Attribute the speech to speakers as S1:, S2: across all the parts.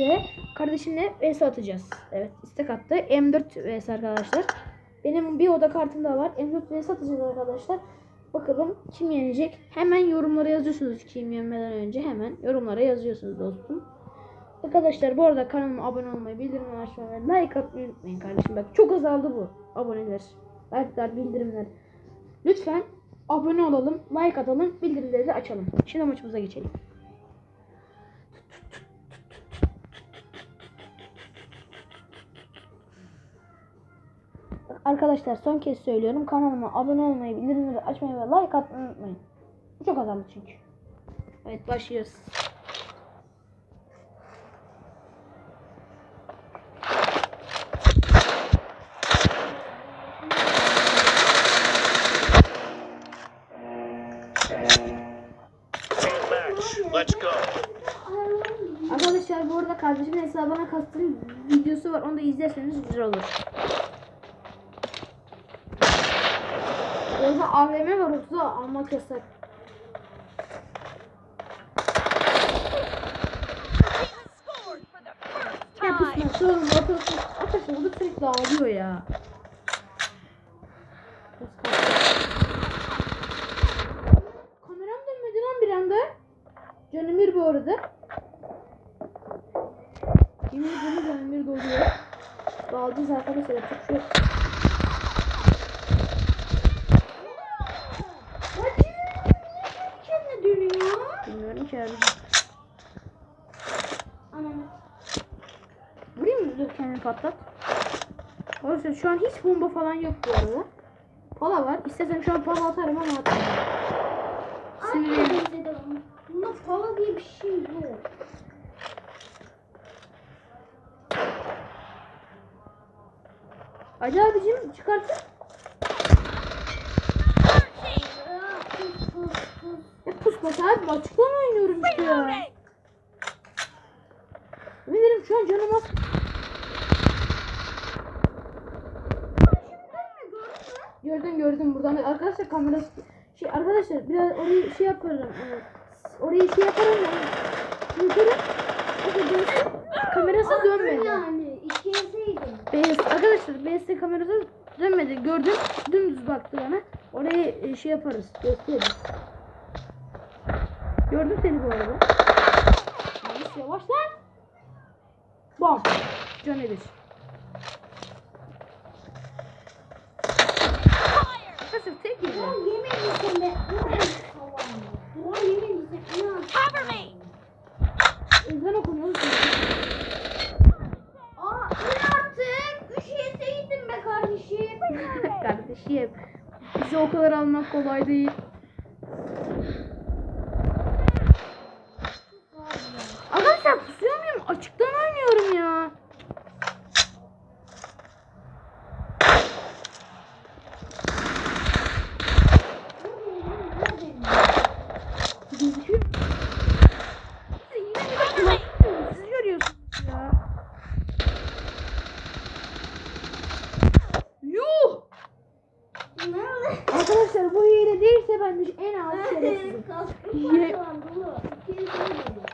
S1: birlikte kardeşimle vs atacağız. Evet istek attı. M4 vs arkadaşlar. Benim bir oda kartım da var. M4 vs atacağız arkadaşlar. Bakalım kim yenecek? Hemen yorumlara yazıyorsunuz kim yenmeden önce. Hemen yorumlara yazıyorsunuz dostum. Arkadaşlar bu arada kanalıma abone olmayı, bildirimleri açmayı like atmayı unutmayın kardeşim. Bak çok azaldı bu aboneler. Like'lar, bildirimler. Lütfen abone olalım, like atalım, bildirimleri de açalım. Şimdi maçımıza geçelim. Arkadaşlar son kez söylüyorum. Kanalıma abone olmayı, bildirimleri açmayı ve like atmayı unutmayın. Çok azaldı çünkü. Evet başlıyoruz.
S2: Let's go.
S1: Arkadaşlar bu arada kardeşimin hesabına kastım videosu var. Onu da izlerseniz güzel olur. AVM var orada almak yasak. Ya pusma ortası. Arkadaşlar burada sürekli ağlıyor ya. Kameram dönmedi lan bir anda. Canımir bu arada. Yemin ederim Canımir doluyor. Alacağız arkadaşlar yapacak bir şey. Patlat. Arkadaşlar şu an hiç bomba falan yok bu arada. Pala var. İstesem şu an pala atarım ama atarım. Sinirliyim.
S3: Bunda pala diye bir şey yok.
S1: Hadi abicim çıkartın. Ya pusması abi oynuyorum işte ya. Bilirim şu an canım az. Gördüm gördüm buradan da arkadaşlar kamerası şey arkadaşlar biraz orayı şey yaparım e, orayı şey yaparım yukarı kamerası dönmedi.
S3: Yani işleyeseydin.
S1: BS arkadaşlar BS kamerası dönmedi gördüm dümdüz baktı bana orayı e, şey yaparız gösteririz. Gördüm seni bu arada. Yavaş yavaş lan. Bam. Can Edir.
S3: Yemin sen. Ulan.
S4: Cover me!
S1: Ezan okunuyor.
S3: Aa dur artık. Üşüyeseydin be kardeşim.
S1: Kardeşim. Bizi o kadar almak kolay değil. Arkadaşlar pusuyor muyum? Açıktan oynuyorum ya. Gözüküyor. Yine bir de Siz görüyorsunuz ya. Yuh!
S3: Ne oldu?
S1: Arkadaşlar bu de en az şerefsizim. Ye-.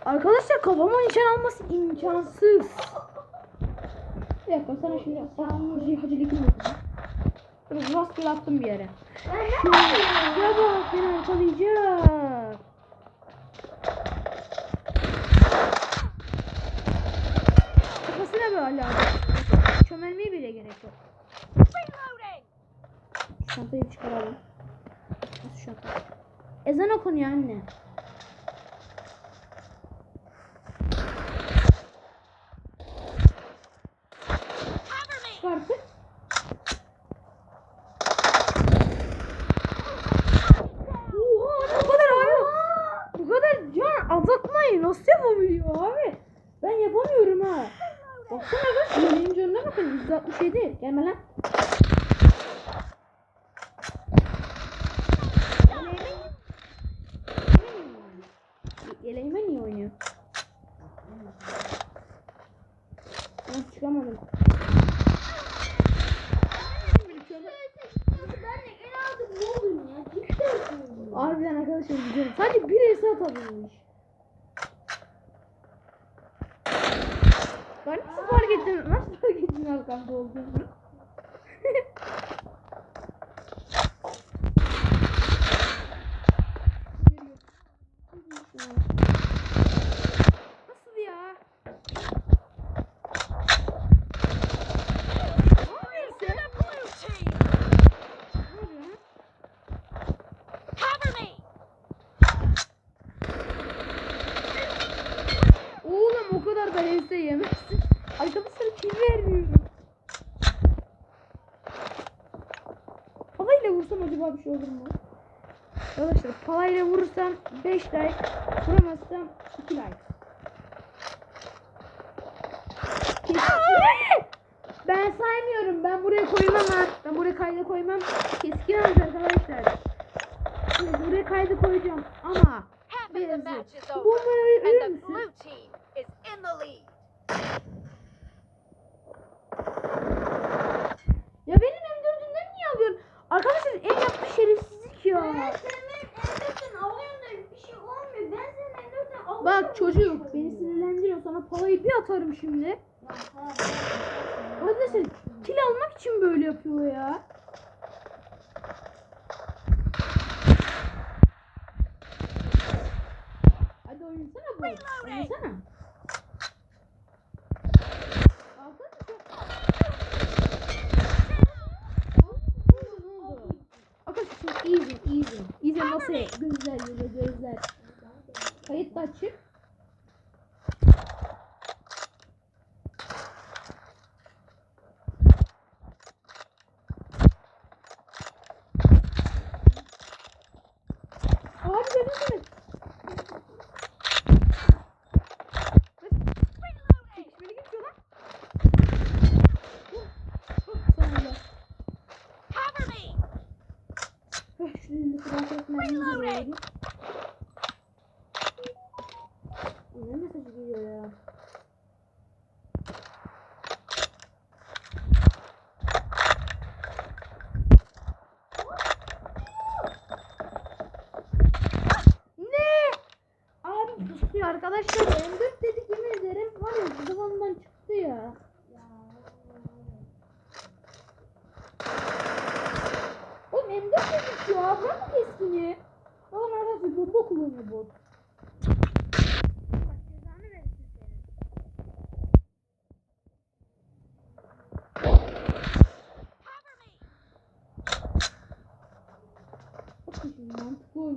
S1: Arkadaşlar kafama nişan alması imkansız. Bir dakika sana şimdi hacı hacılık mı rastgele attım bir yere. Ya bak beni arkalayacak. Kafasına böyle abi. Çömelmeye bile gerek yok. Çantayı çıkaralım. Şaka? Ezan okunuyor anne. olabilirmiş. Ben nasıl fark ettim? Nasıl fark ettim arkamda olduğunu? Arkadaşlar palayla vurursam 5 like, vuramazsam 2 like. ben saymıyorum. Ben buraya koymam ha. Ben buraya kayda koymam. Keskin alacağız arkadaşlar. Şimdi buraya kayda koyacağım ama bu
S4: ölür müsün?
S1: Ya benim M4'ümden niye alıyorsun? Arkadaşlar en yaptığı şerefsizlik ya. Bak çocuk beni sinirlendiriyor sana palayı bir atarım şimdi. Arkadaşlar kil almak için böyle yapıyor ya. Hadi oynasana bu. Oynasana.
S4: Reloading!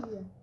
S1: dia.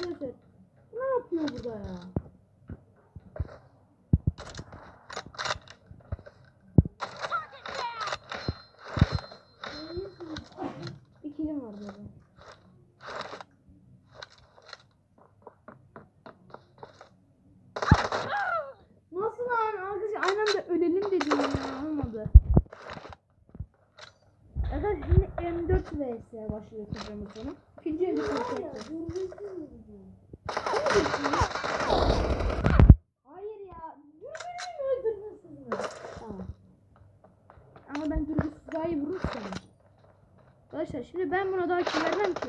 S1: arkadaşlar. Ne yapıyor burada ya? Bir kilim var. Nasıl lan arkadaşlar aynı anda ölelim dedim ya olmadı. Arkadaşlar şimdi M4 vs başlıyor kızımızın. Arkadaşlar şimdi ben buna daha kim vermem ki?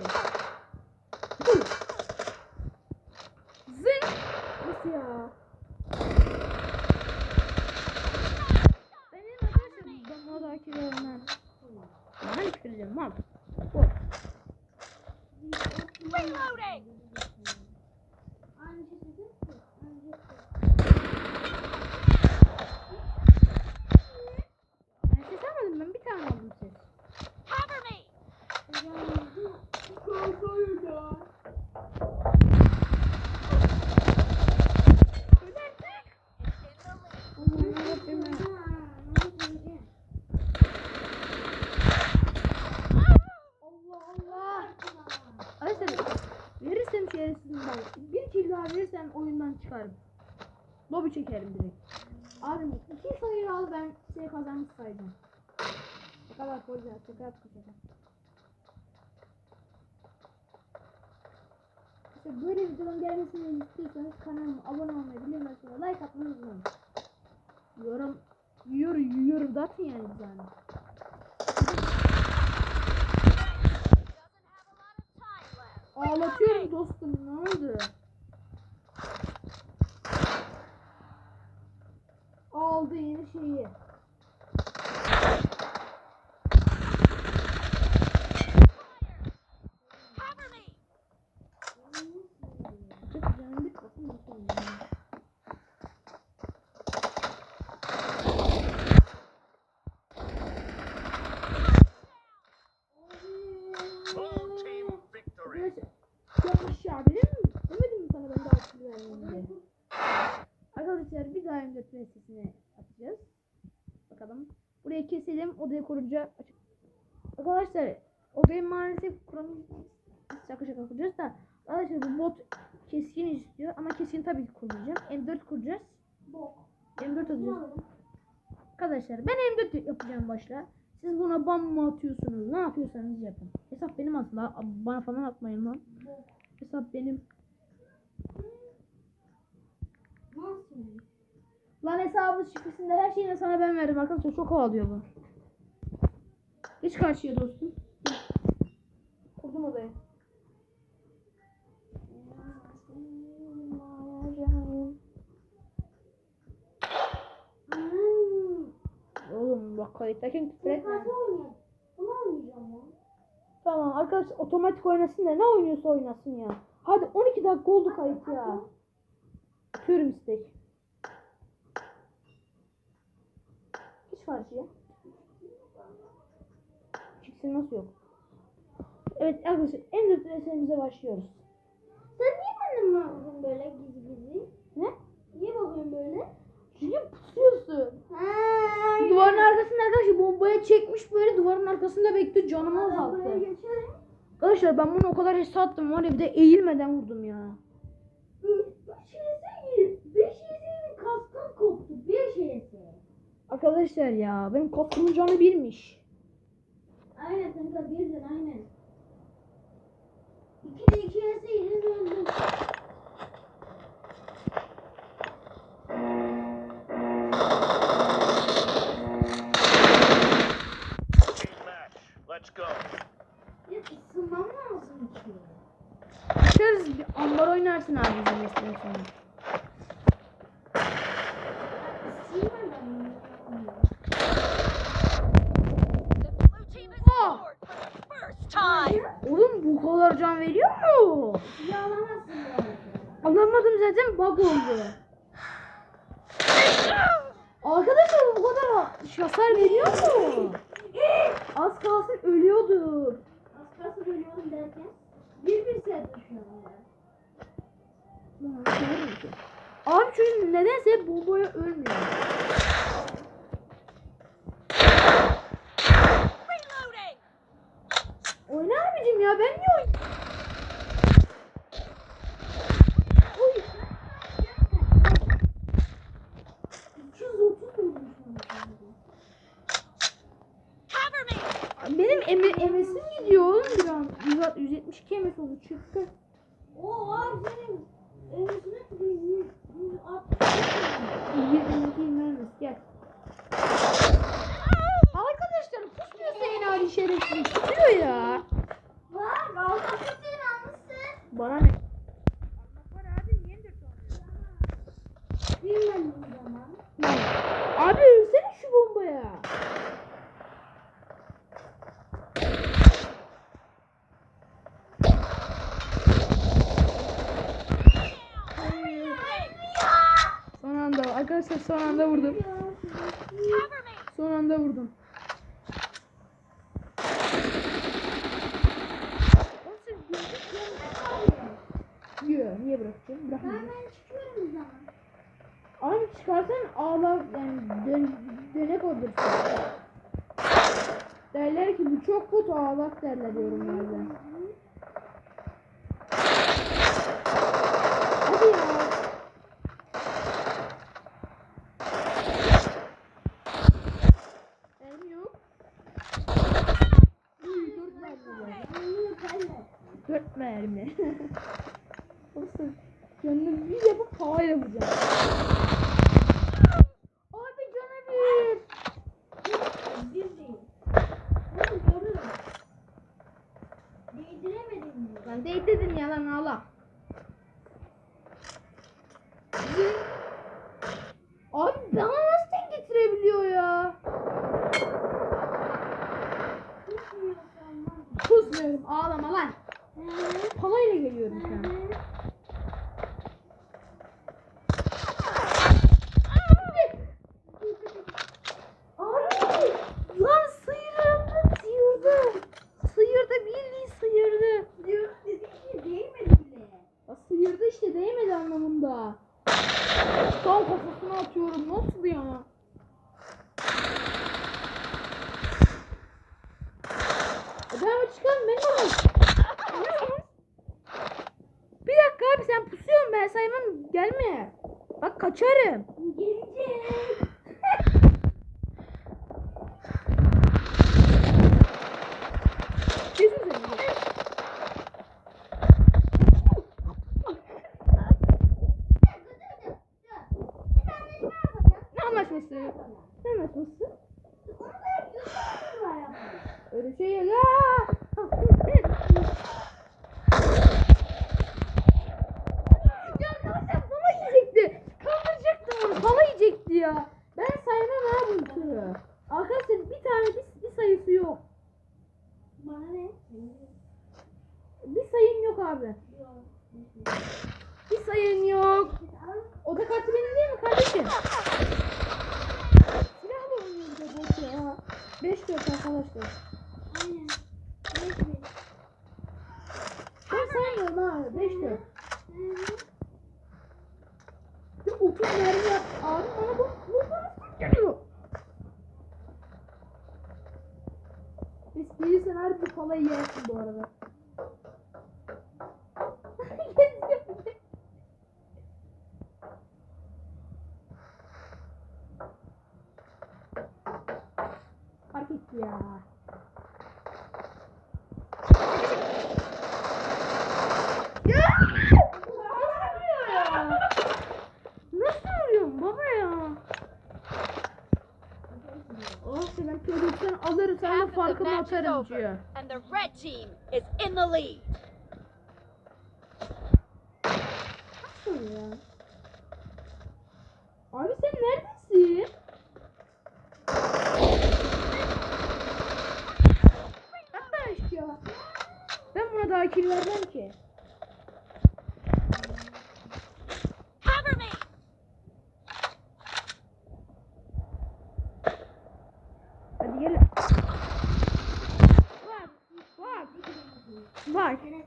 S1: Çıkarım. Lobi çekerim direkt. Abi iki sayı al ben şey kazanmış sayacağım. Ne kadar koyacağız? Şaka yaptık şaka. İşte böyle videoların gelmesini istiyorsanız kanalıma abone olmayı, bildirim açmayı, like atmayı unutmayın. Yorum, yorum, yorum da atın yani
S4: left.
S1: Ağlatıyorum dostum ne oldu? Aldı yeni şeyi.
S4: Cover me.
S1: Çok güzellik bakın nasıl oynuyor.
S2: Full team victory.
S1: Arkadaşlar yanlış ya benim demedim mi sana ben daha akıllı vermem diye. Arkadaşlar bir daha M4 sesini keselim odayı kurunca açık. Arkadaşlar odayı maalesef kuramayacağız. Şaka şaka kuracağız da Arkadaşlar bu bot keskin istiyor ama keskin tabii ki kullanacağım. M4 kuracağız.
S3: Bok.
S1: M4
S3: Ne
S1: alacağız. Arkadaşlar ben M4 yapacağım başla. Siz buna bam mı atıyorsunuz? Ne yapıyorsanız yapın. Hesap benim aslında. Bana falan atmayın lan. Hesap benim.
S3: Nasıl?
S1: Lan hesabı şifresinde her şeyini sana ben verdim arkadaşlar. Çok ağlıyor bu. Geç karşıya dostum. Kurdum odayı. Oğlum bak kayıttayken küfür etme. Tamam arkadaş otomatik oynasın da ne oynuyorsa oynasın ya. Hadi 12 dakika oldu kayıt ya. Atıyorum istek. Hiç karşıya. Çıksın nasıl yok? Evet arkadaşlar en kötü derslerimize başlıyoruz.
S3: Sen niye bana bakıyorsun böyle gizli gizli?
S1: Ne?
S3: Niye bakıyorsun böyle?
S1: Çünkü pusuyorsun.
S3: Ha,
S1: Duvarın arkasında arkadaşlar bombaya çekmiş böyle duvarın arkasında bekliyor canımı azalttı. Arkadaşlar ben bunu o kadar hesap attım var ya bir de eğilmeden vurdum ya.
S3: Beş yese Beş yese kaskım koptu. Beş yese.
S1: Arkadaşlar ya benim kaskımın canı birmiş.
S3: Aynen kanka birden aynen.
S1: Kalsın ölüyordur.
S3: Az kalsın ölüyorum derken. Bir bir set düşüyorum ya.
S1: Abi çocuk nedense bombaya ölmüyor. Oyna abicim ya ben niye oyn... Benim eme emesim gidiyor oğlum bir an. 100 172 emes oldu çıktı.
S3: Oo abi senin evresine 100 160.
S1: 122 emes gel. Arkadaşlar pusmuyor Sayın Ali şerefsiz. Tutuyor ya.
S3: Var altı kutuyu almışsın.
S1: Bana ne?
S3: Bilmem o zaman.
S1: Lan, Abi ölsene şu bombaya. Son anda arkadaşlar son anda vurdum. Son anda vurdum. Yok niye bırakacağım? Bırakmayacağım.
S3: Ben çıkıyorum o zaman.
S1: Abi çıkarsan ağlar yani dön, dönek olursun. Derler ki bu çok kötü ağlak derler yorumlarda. mermi. Olsun. Yanına bir şey yapıp havayla vuracağım. ben saymam gelme. Bak kaçarım. Geleceğim. abi. Bir sayın yok. Oda kartı benim değil mi kardeşim? Silahla oynuyorum da boş ya. 5 4 arkadaşlar.
S3: Aynen. 5 5.
S1: Ben saymıyorum ha. 5 4. Bir 30 mermi yap. Abi bana bu bu bana geliyor. Biz değilsen her bir kolayı yersin bu arada. ya. Ya! Nasıl vuruyorsun baba ya? Oh senin perukten alırım sen
S4: de farkımı
S1: atarım diyor.
S4: And the red team is in the lead. Mark.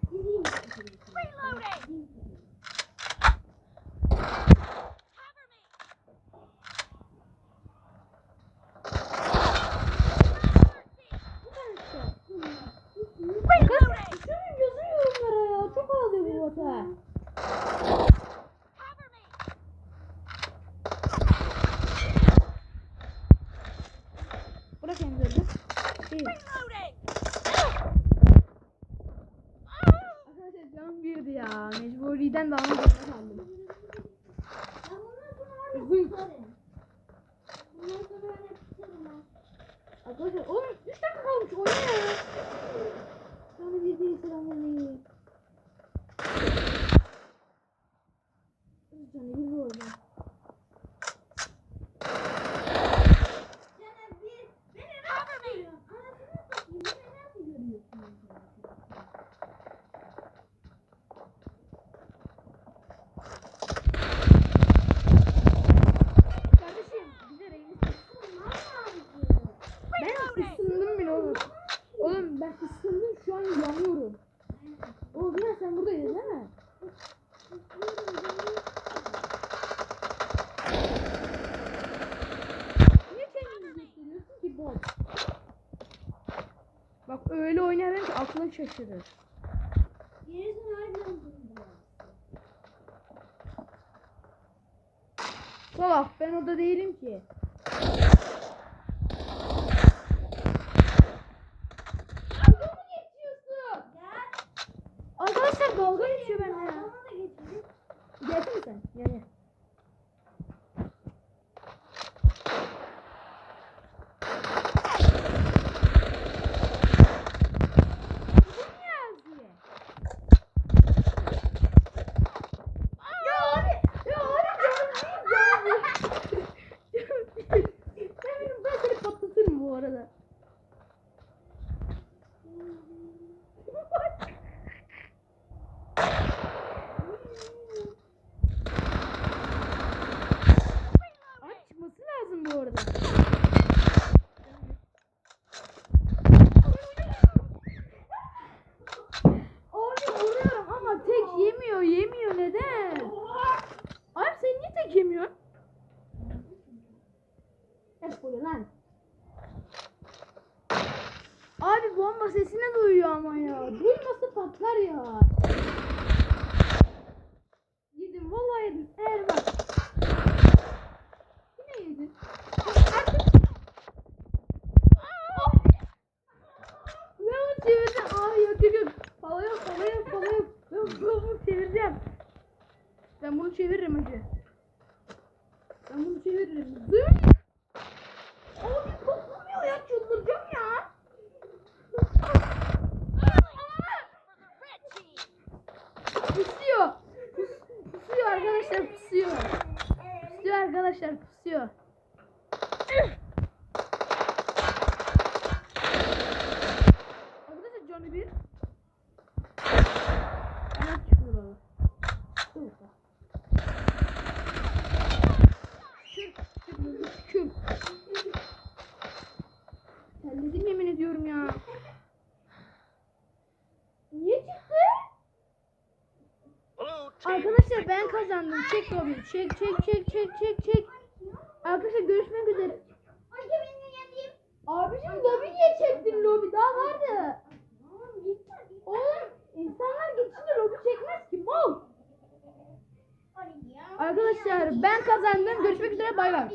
S1: Arkadaşlar oğlum 3 dakika kalmış oyna ya. aklın şaşırır.
S3: Yeriz nereden Salak
S1: ben oda değilim ki. ama ya. Duyması patlar ya. Yedim vallahi yedim. Eğer bak. Yine yedim. Ben
S3: çevireceğim. Aa yok
S1: yok yok. Pala yok pala yok pala yok.
S3: Ben
S1: bunu
S3: çevireceğim. Ben bunu çeviririm hacı. Ben bunu çeviririm.
S1: Duyun
S3: kazandım. Çek lobi. Çek çek çek çek çek çek. Arkadaşlar görüşmek üzere. Abicim lobi niye çektin lobi? Daha vardı. Oğlum insanlar geçince lobi çekmez ki mal. Arkadaşlar ben kazandım. Görüşmek üzere bay bay.